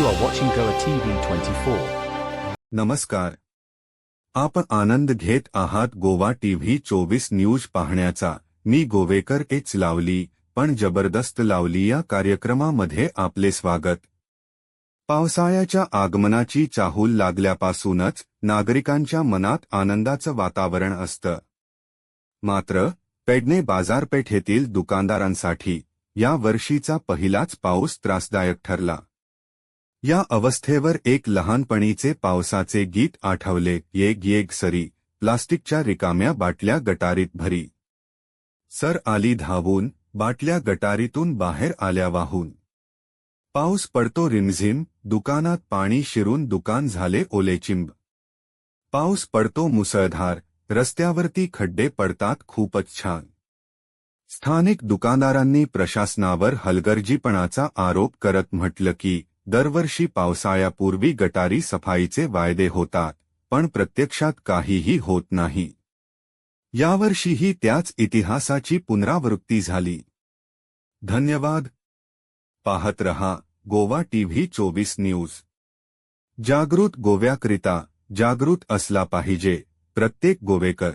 You are watching गवर टी Goa TV 24. नमस्कार. आपण आनंद घेत आहात गोवा टीव्ही चोवीस न्यूज पाहण्याचा. मी गोवेकर एच लावली पण जबरदस्त लावली या कार्यक्रमामध्ये आपले स्वागत. पावसाळ्याच्या आगमनाची चाहूल लागल्यापासूनच नागरिकांच्या मनात आनंदाचं वातावरण असतं. मात्र पेडणे बाजारपेठेतील दुकानदारांसाठी या वर्षीचा पहिलाच पाऊस त्रासदायक ठरला. या अवस्थेवर एक लहानपणीचे पावसाचे गीत आठवले येग येग सरी प्लास्टिकच्या रिकाम्या बाटल्या गटारीत भरी. सर आली धावून बाटल्या गटारीतून बाहेर आल्या वाहून. पाऊस पडतो रिमझिम दुकानात पाणी शिरून दुकान झाले ओलेचिंब पाऊस पडतो मुसळधार रस्त्यावरती खड्डे पडतात खूपच छान. स्थानिक दुकानदारांनी प्रशासनावर हलगर्जीपणाचा आरोप करत म्हटलं की दरवर्षी पावसाळ्यापूर्वी गटारी सफाईचे वायदे होतात पण प्रत्यक्षात काहीही होत नाही. यावर्षीही त्याच इतिहासाची पुनरावृत्ती झाली. धन्यवाद. पाहत रहा गोवा टीव्ही चोवीस न्यूज. जागृत गोव्याकरिता जागृत असला पाहिजे प्रत्येक गोवेकर.